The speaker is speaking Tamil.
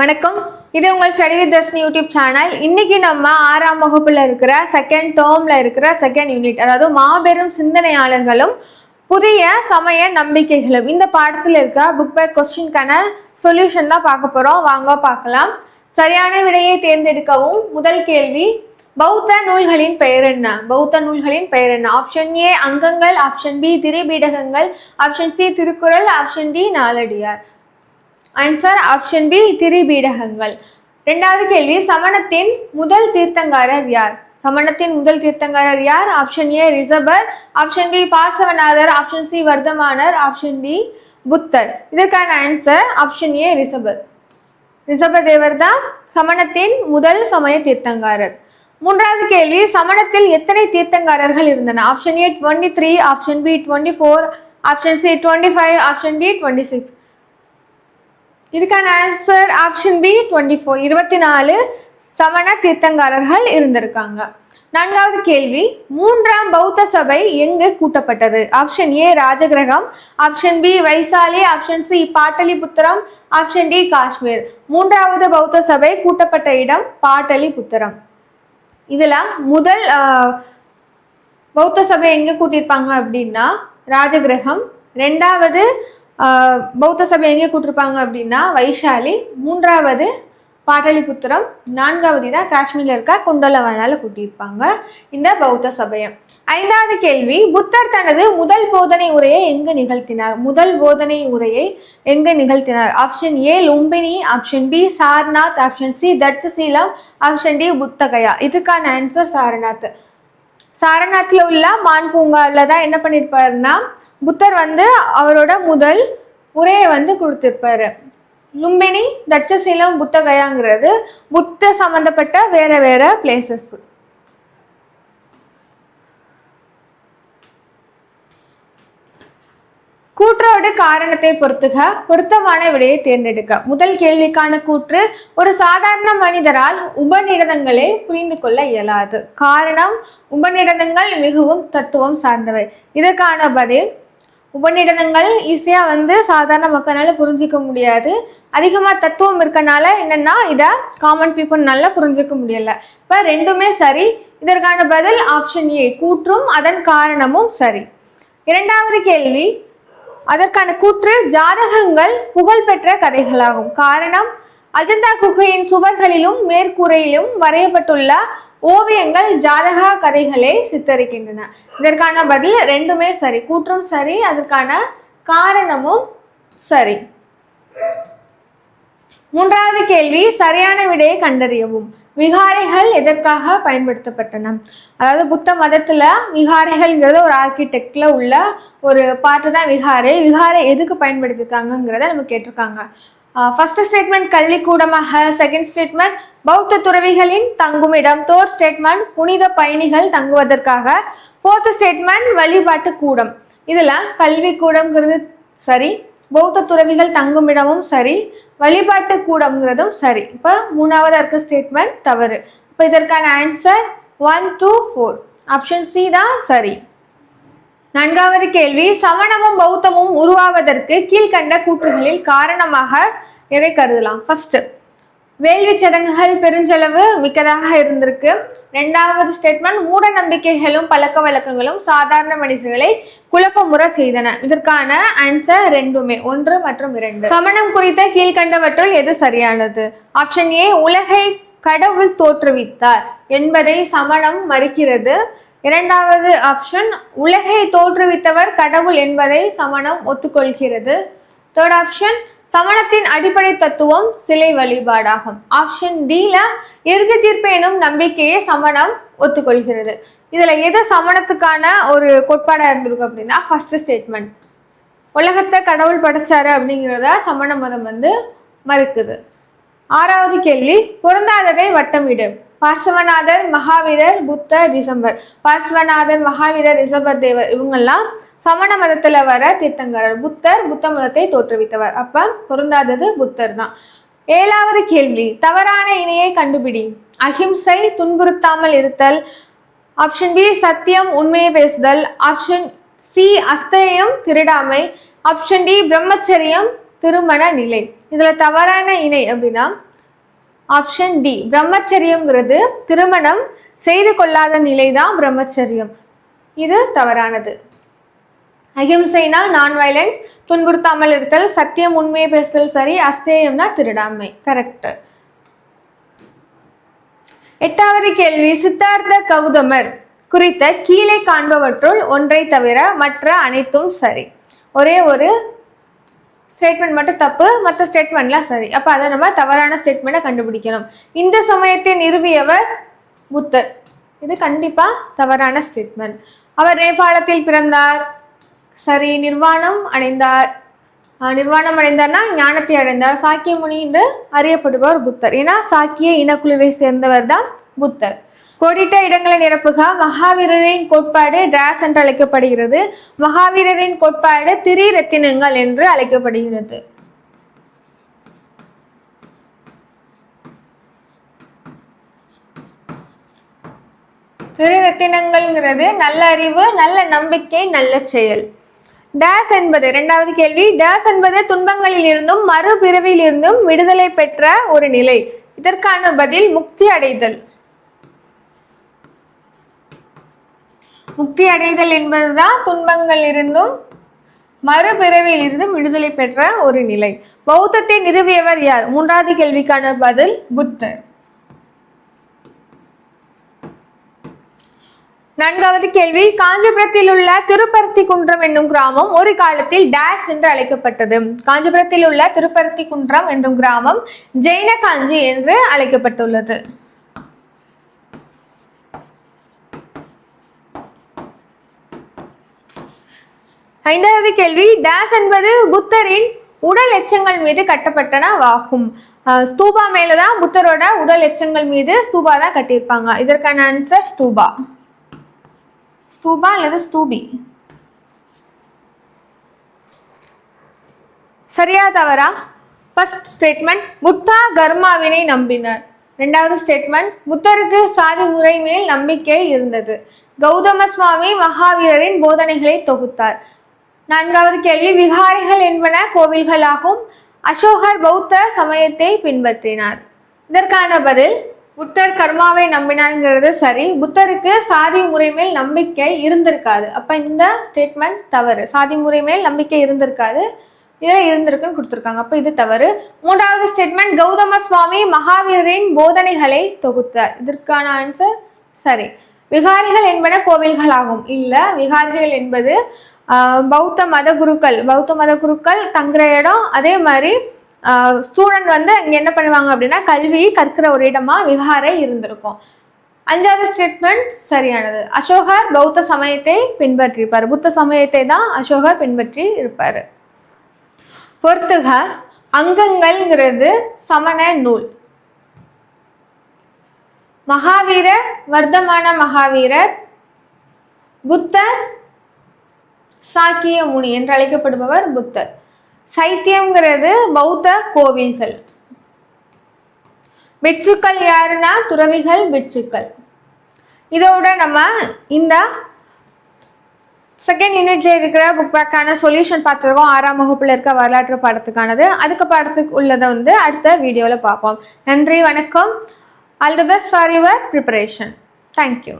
வணக்கம். இது உங்கள் study with Darshini YouTube channel இன்னைக்கு நம்ம ஆறாம் வகுப்புல இருக்கிற செகண்ட் டேர்ம்ல இருக்கிற செகண்ட் யூனிட் அதாவது மாபெரும் சிந்தனையாளர்களும் புதிய சமய நம்பிக்கைகளும். இந்த பாடத்தில் இருக்க புக் பேக் கொஸ்டின்கான சொல்யூஷன் தான் பார்க்க போறோம். வாங்க பார்க்கலாம். சரியான விடையை தேர்ந்தெடுக்கவும். முதல் கேள்வி பௌத்த நூல்களின் பெயர் என்ன? பௌத்த நூல்களின் பெயர் என்ன? ஆப்ஷன் ஏ அங்கங்கள். Option B திரிபீடகங்கள். Option C Thirukkural. Option D Naladiyar. Answer option B திரிபீடகங்கள். ரெண்டாவது கேள்வி சமணத்தின் முதல் தீர்த்தங்காரர் யார்? சமணத்தின் முதல் தீர்த்தங்காரர் யார்? Option A ரிசபர் option B Parshvanathar. Option C வர்தமானர். Option D புத்தர். இதற்கான ஆன்சர் ஆப்ஷன் ஏ ரிசபர் ரிஷபதேவர் தான் சமணத்தின் முதல் சமய தீர்த்தங்காரர். மூன்றாவது கேள்வி சமணத்தில் எத்தனை தீர்த்தங்காரர்கள் இருந்தன? Option A twenty three option B twenty four option C twenty five option D twenty six இதுக்கான answer option B twenty four இருபத்தி நாலு சமண தீர்த்தங்காரர்கள் இருந்திருக்காங்க. நான்காவது கேள்வி மூன்றாம் பௌத்த சபை எங்கு கூட்டப்பட்டது? Option A Rajagriha. Option B Vaishali. Option C பாட்டலிபுத்திரம். Option D Kashmir. மூன்றாவது பௌத்த சபை கூட்டப்பட்ட இடம் பாட்டலிபுத்திரம். இதில் முதல் பௌத்த சபை எங்கே கூட்டியிருப்பாங்க அப்படின்னா ராஜகிரகம். ரெண்டாவது பௌத்த சபை எங்கே கூட்டிருப்பாங்க அப்படின்னா வைஷாலி மூன்றாவது பாட்டலிபுத்திரம் நான்காவது தான் காஷ்மீரில் இருக்க குண்டலவனால கூட்டியிருப்பாங்க இந்த பௌத்த சபையை. ஐந்தாவது கேள்வி புத்தர் தனது முதல் போதனை உரையை எங்கு நிகழ்த்தினார்? முதல் போதனை உரையை எங்கு நிகழ்த்தினார்? Option A Lumbini option B Sarnath option C Takshashila option D Bodhgaya இதுக்கான ஆன்சர் சாரநாத் சாரநாத்தில் உள்ள மான் பூங்காவில் தான் என்ன பண்ணியிருப்பாருன்னா புத்தர் வந்து அவரோட முதல் உரையை வந்து கொடுத்திருப்பாரு. லும்பினி தட்சசீலம் புத்தகயாங்கிறது புத்த சம்பந்தப்பட்ட வேற வேற பிளேசஸ் கூற்றோடு காரணத்தை பொறுத்துக பொருத்தமான விடையை தேர்ந்தெடுக்க. முதல் கேள்விக்கான கூற்று ஒரு சாதாரண மனிதரால் உபநிடதங்களை புரிந்து கொள்ள இயலாது. காரணம் உபநிடதங்கள் மிகவும் தத்துவம் சார்ந்தவை. இதற்கான பதில் உபநிடதங்கள் ஈஸியாக வந்து சாதாரண மக்களால் புரிஞ்சிக்க முடியாது. அதிகமாக தத்துவம் இருக்கனால என்னென்னா இதை காமன் பீப்புள் நல்லா புரிஞ்சிக்க முடியலை. இப்போ ரெண்டுமே சரி. இதற்கான பதில் ஆப்ஷன் ஏ கூற்றும் அதன் காரணமும் சரி. இரண்டாவது கேள்வி அதற்கான கூற்று ஜாதகங்கள் புகழ்பெற்ற கதைகளாகும். காரணம் அஜந்தா குகையின் சுவர்களிலும் மேற்கூரையிலும் வரையப்பட்டுள்ள ஓவியங்கள் ஜாதக கதைகளை சித்தரிக்கின்றன. இதற்கான பதில் ரெண்டுமே சரி. கூற்றும் சரி அதற்கான காரணமும் சரி. மூன்றாவது கேள்வி சரியான விடையை கண்டறியவும். விகாரைகள் எதற்காக பயன்படுத்தப்பட்டன? அதாவது புத்த மதத்துல விகாரைகள்ங்கிறது ஒரு ஆர்கிடெக்ட்ல உள்ள ஒரு பார்ட்டு தான் விகாரை. விகாரை எதுக்கு பயன்படுத்திருக்காங்கங்கிறத நம்ம கேட்டிருக்காங்க. ஃபர்ஸ்ட் ஸ்டேட்மெண்ட் கல்விக்கூடமாக செகண்ட் ஸ்டேட்மெண்ட் பௌத்த துறவிகளின் தங்குமிடம் தோர் ஸ்டேட்மெண்ட் புனித பயணிகள் தங்குவதற்காக. ஃபோர்த் ஸ்டேட்மெண்ட் வழிபாட்டு கூடம். இதில் கல்வி கூடம்ங்கிறது சரி பௌத்த துறவிகள் தங்குமிடமும் சரி வழிபாட்டு கூடம்ங்கிறதும் சரி. இப்போ மூணாவது இருக்க ஸ்டேட்மெண்ட் தவறு. இப்போ இதற்கான answer one two four option C தான் சரி. நான்காவது கேள்வி சமணமும் பௌத்தமும் உருவாவதற்கு கீழ்கண்ட கூற்றுகளில் காரணமாக எதை கருதலாம்? ஃபர்ஸ்ட் வேள்வி சடங்குகள் பெருஞ்சளவு மிக்கதாக இருந்திருக்கு. ரெண்டாவது ஸ்டேட்மெண்ட் மூட நம்பிக்கைகளும் பழக்க வழக்கங்களும் சாதாரண மனிதர்களை குழப்பமுற செய்தன. இதற்கான ஆன்சர் ரெண்டுமே ஒன்று மற்றும் இரண்டு. சமணம் குறித்த கீழ்கண்டவற்றுள் எது சரியானது? ஆப்ஷன் ஏ உலகை கடவுள் தோற்றுவித்தார் என்பதை சமணம் மறுக்கிறது. இரண்டாவது ஆப்ஷன் உலகை தோற்றுவித்தவர் கடவுள் என்பதை சமணம் ஒத்துக்கொள்கிறது. தேர்ட் ஆப்ஷன் சமணத்தின் அடிப்படை தத்துவம் சிலை வழிபாடாகும். ஆப்ஷன் டில இறுதி தீர்ப்பு எனும் நம்பிக்கையை சமணம் ஒத்துக்கொள்கிறது. இதுல எது சமணத்துக்கான ஒரு கோட்பாடா இருந்திருக்கும் அப்படின்னா ஃபர்ஸ்ட் ஸ்டேட்மெண்ட் உலகத்தை கடவுள் படைச்சாரு அப்படிங்கிறத சமண மதம் வந்து மறுக்குது. ஆறாவது கேள்வி பொருந்தாததை வட்டமிடு. பார்சவநாதர் மகாவீரர் புத்தர் டிசம்பர் பார்சவநாதர் மகாவீரர் டிசம்பர் தேவர் இவங்கெல்லாம் சமண மதத்துல வர தீர்த்தங்கரர் புத்தர் புத்த மதத்தை தோற்றுவித்தவர். அப்ப பொருந்தாதது புத்தர் தான். ஏழாவது கேள்வி தவறான இணையை கண்டுபிடி. அஹிம்சை துன்புறுத்தாமல் இருத்தல். ஆப்ஷன் பி சத்தியம் உண்மையை பேசுதல். ஆப்ஷன் சி அஸ்தயம் திருடாமை. ஆப்ஷன் டி பிரம்மச்சரியம் திருமண நிலை. இதுல தவறான இணை அப்படின்னா ஆப்ஷன் டி பிரம்மச்சரியம்ங்கிறது திருமணம் செய்து கொள்ளாத நிலைதான் பிரம்மச்சரியம். இது தவறானது. அகிம்சைனா நான் வயலன்ஸ் துன்புறுத்தாமல் இருத்தல் சத்தியம் உண்மையை பேசுதல் சரி அஸ்தேயம்னா திருடாமை கரெக்ட் எட்டாவது கேள்வி சித்தார்த்த கௌதமர் குறித்த கீழே காண்பவற்றுள் ஒன்றை தவிர மற்ற அனைத்தும் சரி. ஒரே ஒரு ஸ்டேட்மெண்ட் மட்டும் தப்பு மற்ற ஸ்டேட்மெண்ட்லாம் சரி. அப்போ அதை நம்ம தவறான ஸ்டேட்மெண்ட்டை கண்டுபிடிக்கணும். இந்த சமயத்தை நிறுவியவர் புத்தர். இது கண்டிப்பாக தவறான ஸ்டேட்மெண்ட் அவர் நேபாளத்தில் பிறந்தார். சரி நிர்வாணம் அடைந்தார். நிர்வாணம் அடைந்தார்னா ஞானத்தை அடைந்தார். சாக்கிய முனி என்று அறியப்படுபவர் புத்தர். ஏன்னா சாக்கிய இனக்குழுவை சேர்ந்தவர் தான் புத்தர். கோடிட்ட இடங்களை நிரப்புக. மகாவீரரின் கோட்பாடு டிராஸ் என்று அழைக்கப்படுகிறது. மகாவீரரின் கோட்பாடு திரிரத்தினங்கள் என்று அழைக்கப்படுகிறது. திரு ரத்தினங்கள்ங்கிறது நல்ல அறிவு நல்ல நம்பிக்கை நல்ல செயல். டேஸ் என்பது இரண்டாவது கேள்வி. டேஸ் என்பது துன்பங்களில் இருந்தும் மறுபிறவியில் இருந்தும் விடுதலை பெற்ற ஒரு நிலை. இதற்கான பதில் முக்தி அடைதல். முக்தி அடைதல் என்பதுதான் துன்பங்கள் இருந்தும் மறுபிறவியில் இருந்தும் விடுதலை பெற்ற ஒரு நிலை. பௌத்தத்தை நிறுவியவர் யார்? மூன்றாவது கேள்விக்கான பதில் புத்தர். நான்காவது கேள்வி காஞ்சிபுரத்தில் உள்ள திருப்பருத்தி குன்றம் என்னும் கிராமம் ஒரு காலத்தில் டேஸ் என்று அழைக்கப்பட்டது. காஞ்சிபுரத்தில் உள்ள திருப்பருத்தி குன்றம் என்னும் கிராமம் ஜெயின காஞ்சி என்று அழைக்கப்பட்டுள்ளது. ஐந்தாவது கேள்வி டேஸ் என்பது புத்தரின் உடல் எச்சங்கள் மீது கட்டப்பட்டனவாகும். ஸ்தூபா மேலதான் புத்தரோட உடல் எச்சங்கள் மீது ஸ்தூபா தான் கட்டியிருப்பாங்க. இதற்கான ஆன்சர் ஸ்தூபா. ஸ்தூபா அல்லது ஸ்தூபி சரியா தவறா ஃபர்ஸ்ட் ஸ்டேட்மெண்ட் புத்தா கர்மாவினை நம்பினார் ரெண்டாவது ஸ்டேட்மெண்ட் புத்தருக்கு சாதி முறை மேல் நம்பிக்கை இருந்தது கௌதம சுவாமி மகாவீரரின் போதனைகளை தொகுத்தார் நான்காவது கேள்வி விகாரிகள் என்பன கோவில்களாகும் அசோகர் பௌத்த சமயத்தை பின்பற்றினார் இதற்கான பதில் புத்தர் கர்மாவை நம்பினாங்கிறது சரி. புத்தருக்கு சாதி முறை மேல் நம்பிக்கை இருந்திருக்காது. அப்ப இந்த ஸ்டேட்மெண்ட் தவறு. சாதி முறை மேல் நம்பிக்கை இருந்திருக்காது. இதில் இருந்திருக்குன்னு கொடுத்துருக்காங்க. அப்போ இது தவறு. மூன்றாவது ஸ்டேட்மெண்ட் கௌதம சுவாமி மகாவீரரின் போதனைகளை தொகுத்தார். இதற்கான ஆன்சர் சரி. விகாரிகள் என்பன கோவில்களாகும். இல்லை விகாரிகள் என்பது பௌத்த மத குருக்கள். பௌத்த மத குருக்கள் தங்குற இடம் அதே மாதிரி ஸ்டூடெண்ட் வந்து இங்கே என்ன பண்ணுவாங்க அப்படின்னா கல்வியை கற்கிற ஒரு இடமா விகாரை இருந்திருக்கும். அஞ்சாவது ஸ்டேட்மெண்ட் சரியானது. அசோகர் பௌத்த சமயத்தை பின்பற்றியிருப்பார் புத்த சமயத்தை தான் அசோகர் பின்பற்றி இருப்பார். பொறுத்துக அங்கங்கள்ங்கிறது சமண நூல். மகாவீரர் வர்த்தமான மகாவீரர் புத்தர் சாக்கிய முனி என்று அழைக்கப்படுபவர் புத்தர். சைத்தியம்ங்கிறது பௌத்த கோவில்கள். பிட்சுக்கள் யாருன்னா துறவிகள் பிட்சுக்கள் இதோட நம்ம இந்த செகண்ட் யூனிட்ல இருக்கிற புக் பேக்கான சொல்யூஷன் பார்த்துருக்கோம். ஆறாம் வகுப்புல இருக்க வரலாற்று பாடத்துக்கானது. அதுக்கு பாடத்துக்கு உள்ளதை வந்து அடுத்த வீடியோவில் பார்ப்போம். நன்றி வணக்கம். All the best for your preparation thank you